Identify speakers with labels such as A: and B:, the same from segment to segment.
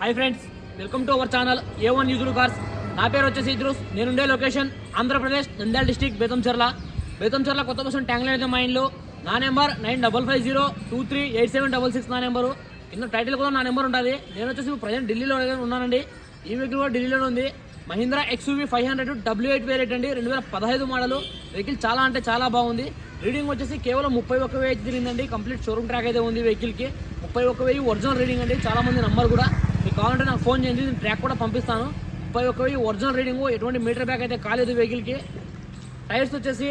A: Hi friends welcome to our channel A one యూజులు cars నా పేరు వచ్చేసి ఇద్రూస్. నేనుండే లొకేషన్ ఆంధ్రప్రదేశ్ నంద్యాల డిస్టిక్ బేతంచర్ల బేతంచర్ల కొత్త బస్సు ట్యాంక్ అయితే మా ఇంట్లో నా number nine double five zero two three eight seven double six నా నెంబరు. కింద టైటిల్ కూడా నా నెంబర్ ఉంటుంది. నేను వచ్చేసి ప్రజెంట్ ఢిల్లీలో ఉన్నానండి. ఈ వెహికల్ కూడా ఢిల్లీలో ఉంది. Mahindra XUV five hundred W eight variant అండి. రెండు వేల పదహైదు మోడల్ వెహికల్ చాలా అంటే చాలా బాగుంది. రీడింగ్ వచ్చేసి కేవలం ముప్పై ఒక్క వెయ్యి తిరిగిందండి. కంప్లీట్ షోరూమ్ ట్రాక్ అయితే ఉంది వెహికల్కి ముప్పై ఒక్క వెయ్యి ఒరిజినల్ రీడింగ్ అండి. చాలామంది నెంబర్ నంబర్ కూడా. మీకు కావాలంటే నాకు ఫోన్ చేయండి నేను ట్రాక్ కూడా పంపిస్తాను. ముప్పై ఒక్క వెయ్యి ఒరిజినల్ రీడింగ్ ఎటువంటి మీటర్ బ్యాక్ అయితే కాలేదు వెహికల్కి టైర్స్ వచ్చేసి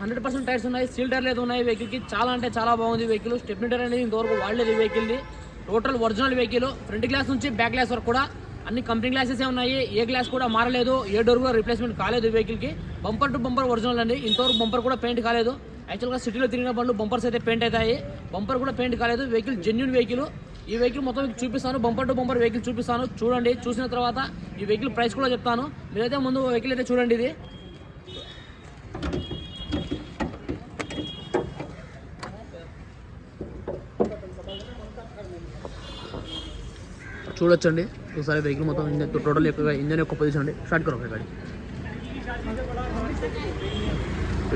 A: హండ్రెడ్ పర్సెంట్ టైర్స్ ఉన్నాయి సీల్ టైర్లు అయితే ఉన్నాయి వెహికల్కి చాలా అంటే చాలా బాగుంది వెహికల్ స్టెప్నీ టైర్ అనేది ఇంతవరకు వాడలేదు ఈ వెహికల్ది total original vehicle front glass నుంచి బ్యాక్ గ్లాస్ వరకు కూడా అన్ని కంపెనీ గ్లాసెస్ ఉన్నాయి. ఏ గ్లాస్ కూడా మారలేదు ఏ డోర్ కూడా రిప్లేస్మెంట్ కాలేదు ఈ వెహికల్కి బంపర్ టు బంపర్ ఒరిజినల్ అండి. ఇంతవరకు బంపర్ కూడా పెయింట్ కాలేదు. యాక్చువల్గా సిటీలో తిరిగిన బండ్లు బంపర్స్ అయితే పెయింట్ అవుతాయి. బంపర్ కూడా పెయింట్ కాలేదు. వెహికల్ జెన్యున్ వెహికల్ ఈ వెహికల్ మొత్తం మీకు చూపిస్తాను. బంపర్ టు బంపర్ వెహికల్ చూపిస్తాను. చూడండి. చూసిన తర్వాత ఈ వెహికల్ ప్రైస్ కూడా చెప్తాను. మీరైతే ముందు వెహికల్ అయితే చూడండి ఇది. చూడొచ్చండి. ఒకసారి వెహికల్ మొత్తం ఇంజన్ టోటల్ యొక్క ఇంజన్ యొక్క పొజిషన్ అండి. షార్ట్ కరో గాడి.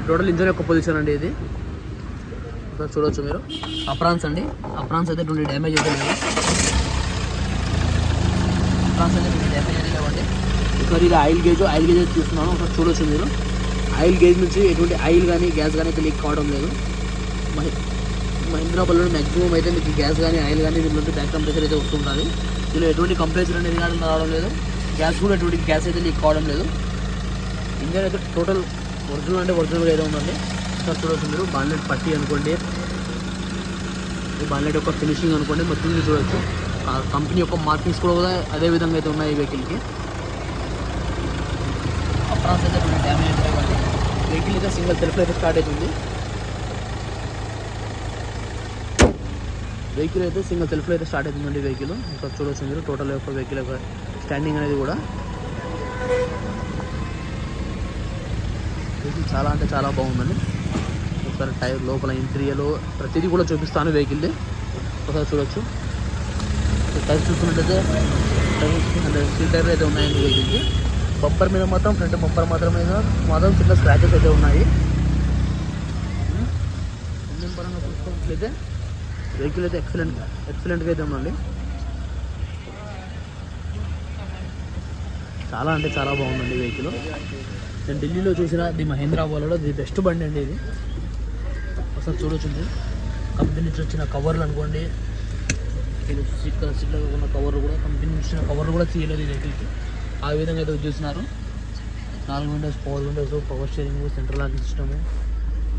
A: టోటల్ ఇంజన్ యొక్క పొజిషన్ అండి ఇది. ఫ్రెండ్స్ చూడొచ్చు మీరు. అప్రాన్స్ అండి. అప్రాన్స్ అయితే ట్వంటీ డ్యామేజ్ అయితే లేవు అప్రాన్స్ అయితే ట్వంటీ డ్యామేజ్ అయితే లేవండి. ఒకసారి ఇది ఆయిల్ గేజ్ ఆయిల్ గేజ్ అయితే చూస్తున్నాను. ఒకసారి చూడొచ్చు మీరు. ఆయిల్ గేజ్ నుంచి ఎటువంటి ఆయిల్ కానీ గ్యాస్ కానీ అయితే లీక్ కావడం లేదు. మహి మహీంద్రా బల్లో మ్యాక్సిమం అయితే మీకు గ్యాస్ కానీ ఆయిల్ కానీ దీనిలో బ్యాక్ టెంపరేచర్ అయితే వస్తుంటుంది దీనిలో ఎటువంటి కంప్రెసర్ అనేది కానీ రావడం లేదు. గ్యాస్ కూడా ఎటువంటి గ్యాస్ అయితే లీక్ కావడం లేదు. ఇంజన్ అయితే టోటల్ ఒరిజినల్ అంటే ఒరిజినల్గా అయితే ఉందండి. సార్ చూడవచ్చు మీరు. బాన్లెట్ పట్టి అనుకోండి. బాన్లెట్ యొక్క ఫినిషింగ్ అనుకోండి మొత్తం చూడొచ్చు. ఆ కంపెనీ యొక్క మార్కింగ్స్ కూడా అదే విధంగా అయితే ఉన్నాయి ఈ వెహికల్కి. అప్రాన్స్ అయితే కొన్ని డ్యామేజ్ వెహికల్ అయితే సింగిల్ సెల్ఫ్ అయితే స్టార్ట్ అవుతుంది. వెహికల్ అయితే సింగిల్ సెల్ఫ్లో అయితే స్టార్ట్ అవుతుందండి వెహికల్ ఇంకా చూడవచ్చు మీరు టోటల్ యొక్క వెహికల్ యొక్క స్టాండింగ్ అనేది కూడా. వెహికల్ చాలా అంటే చాలా బాగుందండి. ఒకసారి టైర్ లోపల ఇంటీరియర్ ప్రతిదీ కూడా చూపిస్తాను వెహికల్ది ఒకసారి చూడొచ్చు. టైర్ చూసుకున్నట్టయితే అంటే స్టీల్ టైర్లు అయితే ఉన్నాయండి వెహికల్కి. బంపర్ మీద మాత్రం ఫ్రంట్ బంపర్ మాత్రం మీద మాత్రం చిన్న స్క్రాచెస్ అయితే ఉన్నాయి. ఇంజన్ పరంగా చూసుకున్నట్లయితే వెహికల్ అయితే ఎక్సలెంట్ ఎక్సలెంట్గా అయితే ఉందండి. చాలా అంటే చాలా బాగుందండి వెహికల్. నేను ఢిల్లీలో చూసిన ది మహేంద్రా వాళ్ళలో ది బెస్ట్ బండి అండి ఇది. ఒకసారి చూడొచ్చు కంపెనీ నుంచి వచ్చిన కవర్లు అనుకోండి. ఇది సీట్ సీట్లో ఉన్న కవర్లు కూడా కంపెనీ నుంచి వచ్చిన కవర్లు కూడా తీయలేదు వెహికల్కి. ఆ విధంగా అయితే చూస్తున్నారు నాలుగు windows power windows power steering central locking system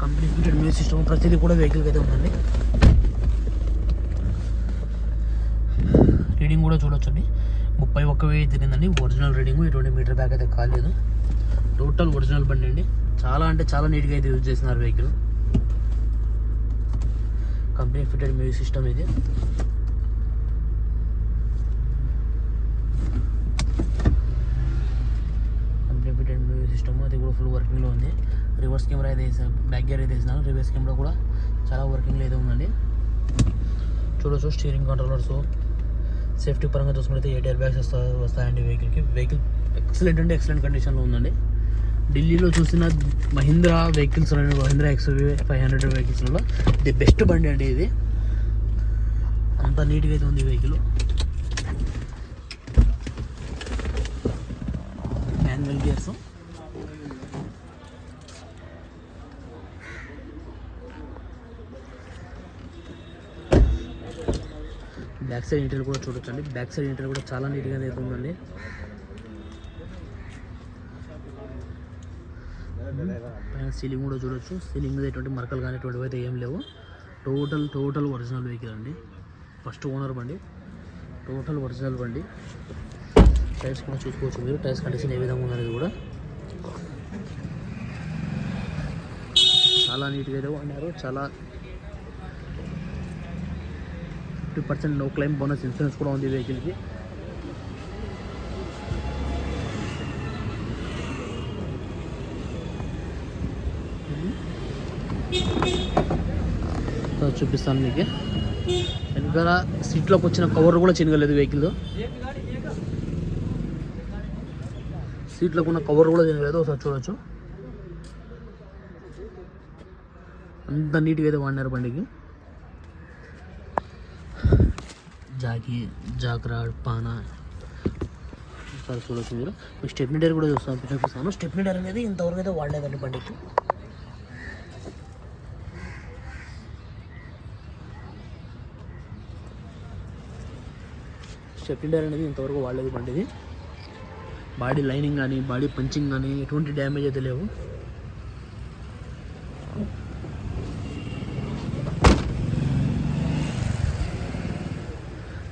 A: company fitted music system ప్రతిదీ కూడా వెహికల్కి అయితే ఉందండి. రీడింగ్ కూడా చూడొచ్చండి. ముప్పై ఒక్క వెయ్యి తిరిగిందండి. ఒరిజినల్ రీడింగ్ ఎటువంటి మీటర్ బ్యాక్ అయితే కాలేదు. టోటల్ ఒరిజినల్ బండి అండి. చాలా అంటే చాలా నీట్గా అయితే యూజ్ చేస్తున్నారు vehicle company fitted music system ఇది కంపెనీ ఫిటెడ్ మ్యూజిక్ సిస్టమ్ అది కూడా ఫుల్ వర్కింగ్లో ఉంది రివర్స్ కెమెరా అయితే వేసాను బ్యాక్ గేర్ అయితే వేసినాను రివర్స్ కెమెరా కూడా చాలా వర్కింగ్లో అయితే ఉందండి చూడొచ్చు స్టీరింగ్ కంట్రోలర్స్ సేఫ్టీ పరంగా చూసుకుంటే ఎయిట్ ఎయిర్ బ్యాగ్స్ వస్తా వస్తాయండి వెహికల్కి వెహికల్ ఎక్సలెంట్ అంటే ఎక్సలెంట్ కండిషన్లో ఉందండి ఢిల్లీలో చూసిన Mahindra vehicles Mahindra X five hundred వెహికల్స్లో the best బండి అండి ఇది. అంత నీట్గా అయితే ఉంది vehicle manual gears back side interior కూడా చూడొచ్చండి. బ్యాక్ సైడ్ ఇంటర్ కూడా చాలా నీట్గా అయితే ఉందండి. పైన సీలింగ్ కూడా చూడొచ్చు. సీలింగ్ మీద ఎటువంటి మరకలు కానీ ఎటువంటివి అయితే ఏం లేవు. టోటల్ టోటల్ ఒరిజినల్ వెహికల్ అండి. ఫస్ట్ ఓనర్ బండి. టోటల్ ఒరిజినల్ బండి. టైర్స్ కూడా చూసుకోవచ్చు మీరు. టైర్స్ కండిషన్ ఏ విధంగా ఉన్నది కూడా. చాలా నీట్గా అయితే అన్నారు చాలా fifty percent no claim bonus insurance కూడా ఉంది వెహికల్కి. చూపిస్తాను మీకు వెనకాల సీట్లోకి వచ్చిన కవర్ కూడా చినగలేదు వెహికల్. సీట్లోకి ఉన్న కవర్ కూడా చినగలేదు ఒకసారి చూడొచ్చు. అంత నీట్గా అయితే వాడినారు బండికి. జాకి జాక్రాడ్ పానా. ఒకసారి చూడొచ్చు మీరు. స్టెప్నీ డైర్ కూడా చూస్తాను చూపిస్తాను స్టెప్నీ డైర్ అనేది ఇంతవరకు అయితే వాడలేదండి బండికి. స్టెప్నీ డైర్ అనేది ఇంతవరకు వాడలేదు బండిది. బాడీ లైనింగ్ కానీ బాడీ పంచింగ్ కానీ ఎటువంటి డ్యామేజ్ అయితే లేవు.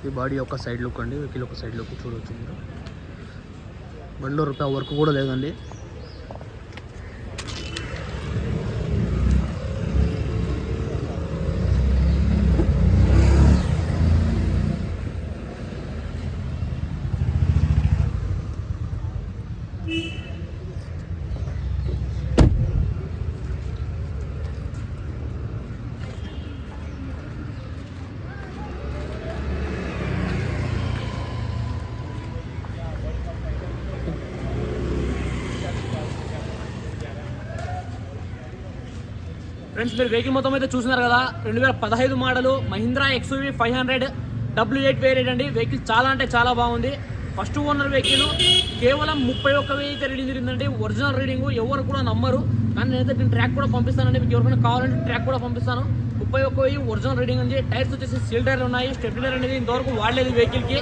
A: ఈ బాడీ ఒక సైడ్ లుక్ అండి వెహికల్ ఒక సైడ్ లుక్ చూడవచ్చు మీరు. బండిలో రూపాయి వర్క్ కూడా లేదండి. ఫ్రెండ్స్ మీరు వెహికల్ మొత్తం అయితే చూసినారు కదా. రెండు వేల పదహైదు model Mahindra XUV five hundred W eight variant అండి. వెహికల్ చాలా అంటే చాలా బాగుంది. ఫస్ట్ ఓనర్ వెహికల్ కేవలం ముప్పై ఒక్క వెయ్యి అయితే రీడింగ్ తిరిగిందండి ఒరిజినల్ రీడింగ్ ఎవరు కూడా నమ్మరు. కానీ నేనైతే దీని ట్రాక్ కూడా పంపిస్తానండి. మీకు ఎవరికైనా కావాలంటే ట్రాక్ కూడా పంపిస్తాను. ముప్పై ఒక్క వెయ్యి ఒరిజినల్ రీడింగ్ ఉంది టైర్స్ వచ్చేసి సీల్ టైర్లు ఉన్నాయి. స్టెప్ టైర్ అనేది ఇంతవరకు వాడలేదు వెహికల్కి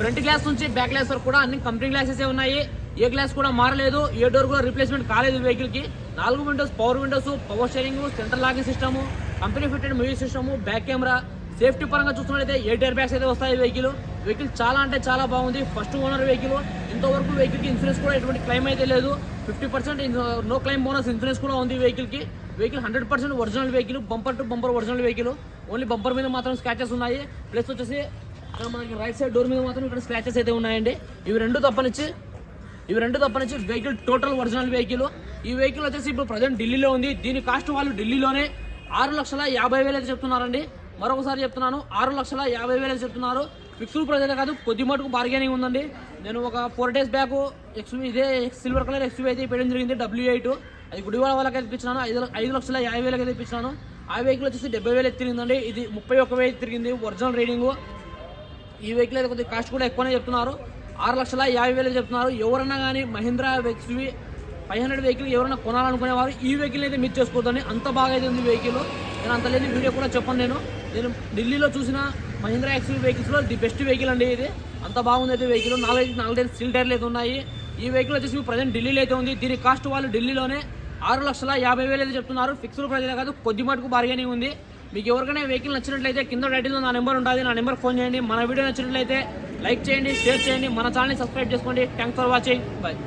A: ఫ్రంట్ గ్లాస్ నుంచి బ్యాక్ గ్లాస్ వరకు కూడా అన్ని కంపెనీ గ్లాసెస్ ఉన్నాయి. ఏ గ్లాస్ కూడా మారలేదు. ఏ డోర్ కూడా రీప్లేస్మెంట్ కాలేదు వెహికల్కి నాలుగు windows power windows power steering centre locking system company fitted music system back camera safety పరంగా చూస్తున్నట్లయితే ఎయిట్ ఎయిర్ బ్యాగ్స్ అయితే వస్తాయి వెహికల్. వెహికల్ చాలా అంటే చాలా బాగుంది. First owner vehicle. ఇంతవరకు వెహికల్కి ఇన్సూరెన్స్ కూడా ఎటువంటి క్లెయిమ్ అయితే లేదు. Fifty percent no claim bonus insurance కూడా ఉంది వెహికల్కి. Vehicle hundred percent original vehicle bumper to bumper original vehicle. Only bumper మీద మాత్రం స్క్రాచెస్ ఉన్నాయి. ప్లస్ వచ్చేసి మనకి రైట్ సైడ్ డోర్ మీద మాత్రం ఇక్కడ స్క్రాచెస్ అయితే ఉన్నాయండి. ఇవి రెండు తప్పనిచ్చి ఇవి రెండు తప్పనిచ్చి వెహికల్ టోటల్ ఒరిజినల్ వెహికల్. ఈ వెహికల్ వచ్చేసి ఇప్పుడు ప్రజెంట్ ఢిల్లీలో ఉంది. దీని కాస్ట్ వాళ్ళు ఢిల్లీలోనే ఆరు లక్షల యాభై వేలు అయితే చెప్తున్నారండి. మరొకసారి చెప్తున్నాను ఆరు లక్షల యాభై వేలు చెప్తున్నారు. ఫిక్స్డ్ ప్రైస్ అయితే కాదు కొద్ది మటుకు బార్గెనింగ్ ఉందండి. నేను ఒక ఫోర్ డేస్ బ్యాక్ ఎక్స్వీ ఇదే సిల్వర్ కలర్ ఎక్స్వీ అయితే పెట్టడం జరిగింది డబ్ల్యూ ఎయిట్ అది గుడివాడ వాళ్ళకి తెప్పించినాను ఐదు ఐదు లక్షల యాభై వేలకి తెప్పించినాను. ఆ వెహికల్ వచ్చేసి డెబ్బై వేలు తిరిగిందండి. ఇది ముప్పై ఒక్క వేలు తిరిగింది ఒరిజినల్ రీడింగ్ ఈ వెహికల్ అయితే కొద్దిగా కాస్ట్ కూడా ఎక్కువనే చెప్తున్నారు. ఆరు లక్షల యాభై వేలు చెప్తున్నారు. ఎవరన్నా కానీ Mahindra XUV five hundred vehicle ఎవరైనా కొనాలనుకునేవారు ఈ వెహికల్ అయితే మీరు చేసుకోవద్దండి. అంత బాగా అయితే ఉంది వెహికల్ నేను అంత లేని వీడియో కూడా చెప్పను నేను. నేను ఢిల్లీలో చూసిన మహీంద్రా ఎక్స్వీ వెహికల్స్లో ది బెస్ట్ వెహికల్ అండి ఇది. అంత బాగుంది అయితే వెహికల్ నాలుగైదు నాలుగైదు స్టీల్ టైర్లు అయితే ఉన్నాయి. ఈ వెహికల్ వచ్చేసి ప్రజెంట్ ఢిల్లీలో అయితే ఉంది. దీని కాస్ట్ వాళ్ళు ఢిల్లీలోనే ఆరు లక్షల యాభై వేలు అయితే చెప్తున్నారు. ఫిక్స్డ్ ప్రైస్ కాదు కొద్ది మటుకు బార్గెనింగ్ ఉంది. మీకు ఎవరికైనా వెహికల్ నచ్చినట్లయితే కింద టైటిల్లో నా నెంబర్ ఉంటుంది నా నెంబర్ ఫోన్ చేయండి. మన వీడియో నచ్చినట్లయితే లైక్ చేయండి షేర్ చేయండి. మన ఛానల్ని సబ్స్క్రైబ్ చేసుకోండి. Thanks for watching bye